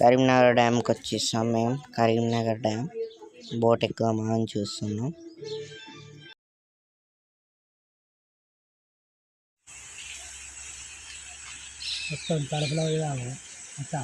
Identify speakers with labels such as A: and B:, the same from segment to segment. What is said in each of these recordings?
A: కరీంనగర్ డ్యామ్కి వచ్చేసాం మేము. Karimnagar dam. Boat ఎక్కుదామా అని చూస్తున్నాం.
B: మొత్తం తలుపులో పోయాము అట్టా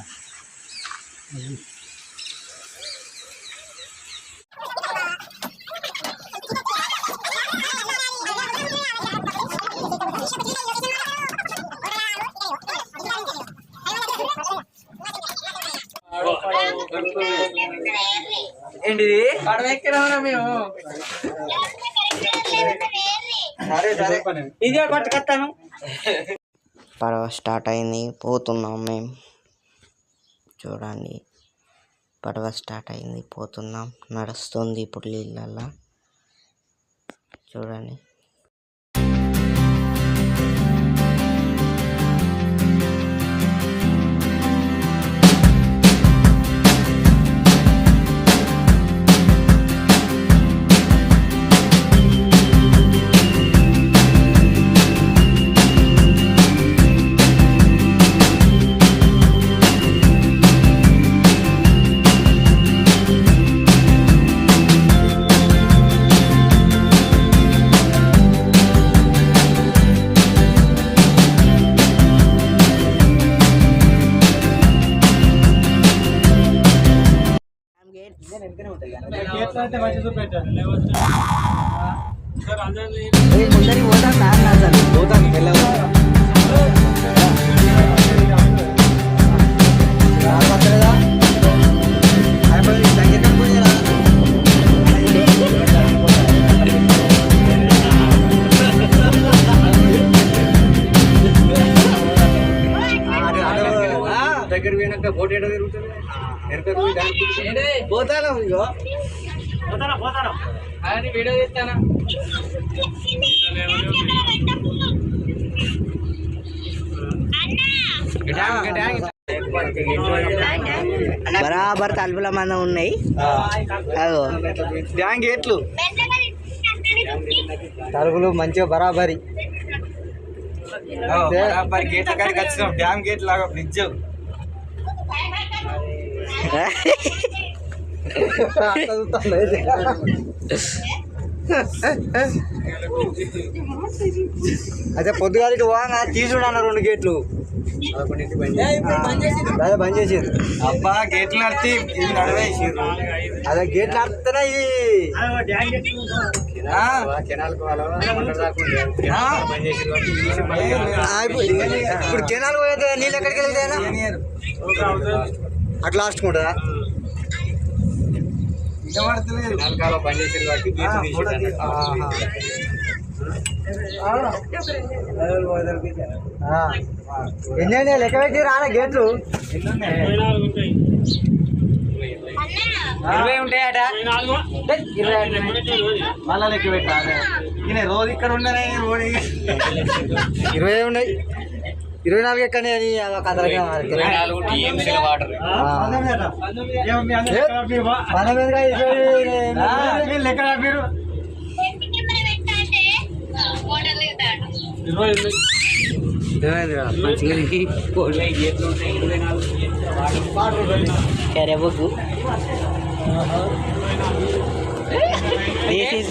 C: ఏంటిది? పడవ ఎక్కినామరా మేము. సరే సరే. ఇదే పట్టుకొస్తాను.
A: పడవ స్టార్ట్ అయింది. పోతున్నాం మేము. చూడండి. పడవ స్టార్ట్ అయింది. పోతున్నాం. నడుస్తుంది ఇప్పుడు నీళ్ళల్లో. చూడండి.
B: గేట్లు అయితే మంచి చూపెట్టారు
C: దగ్గర పోయినాక బోట్ ఏడ తిరుగుతుంది పోతాను ఇగో? అని వీడియో తీస్తానా?
A: బరాబర్ తలుపుల మందం ఉన్నాయి. అదో
C: డ్యాం గేట్లు తలుపులు మంచిగా బరాబరి. బరాబరి. గేట్ల కాడికి వచ్చినాం. డ్యామ్ గేట్ లాగా బ్రిడ్జ్. అదే పొద్దుగాలికి పోగా తీసుడు అన్న రెండు గేట్లు. అదే బంద్ చేసారు అబ్బా గేట్లు నడిచి ఇవి నడవేసారు అదే గేట్లు నడితేనే ఇవి ఆ? ఆ, ఇప్పుడు కెనాల్ పోతే నీళ్ళు ఎక్కడికి వెళ్తాయనా అట్లా లాస్ట్కుంటుందా ఎన్ని లెక్క పెట్టి రాలే గేట్లు. ఇరవై ఉంటాయట. మళ్ళా లెక్క పెట్టాలి. రోజు ఇక్కడ ఉండనే ఇరవై ఉన్నాయి. ఇరవై నాలుగు ఎక్కనే అని కథలకే లెక్క మీరు
A: Kerebugu. This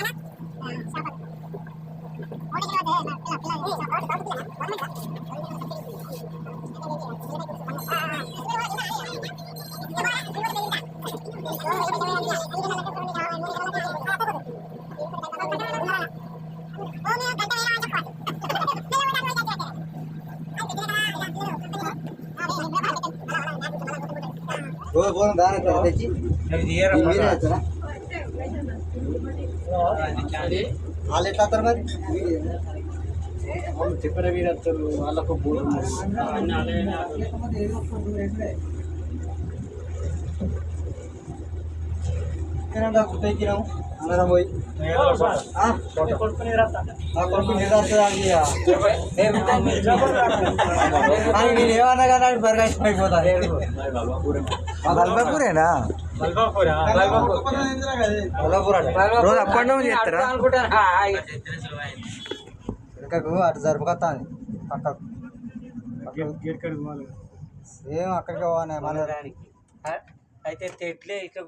B: ಗೋಲ್ ಗೋಲ್ ದಾನ ಕರ್ತೇಜಿ ನೀರೇ వాళ్ళు ఎట్లా వస్తారు మరి?
C: చెప్పిన వీరత్తలు వాళ్ళకు
B: కుట్టెక్కినాం అందరం పోయి. కొడుకు నేను ఏమన్నా కానీ ఆడు బరగాసి అయిపోతాను రోజు అప్ అండ్ డౌన్ చేస్తారా వెనకకు అటు జరుపుకొస్తాను పక్కకు. ఏం అక్కడికి పోవాలి మన
D: అయితే తెట్లే ఇట్లా.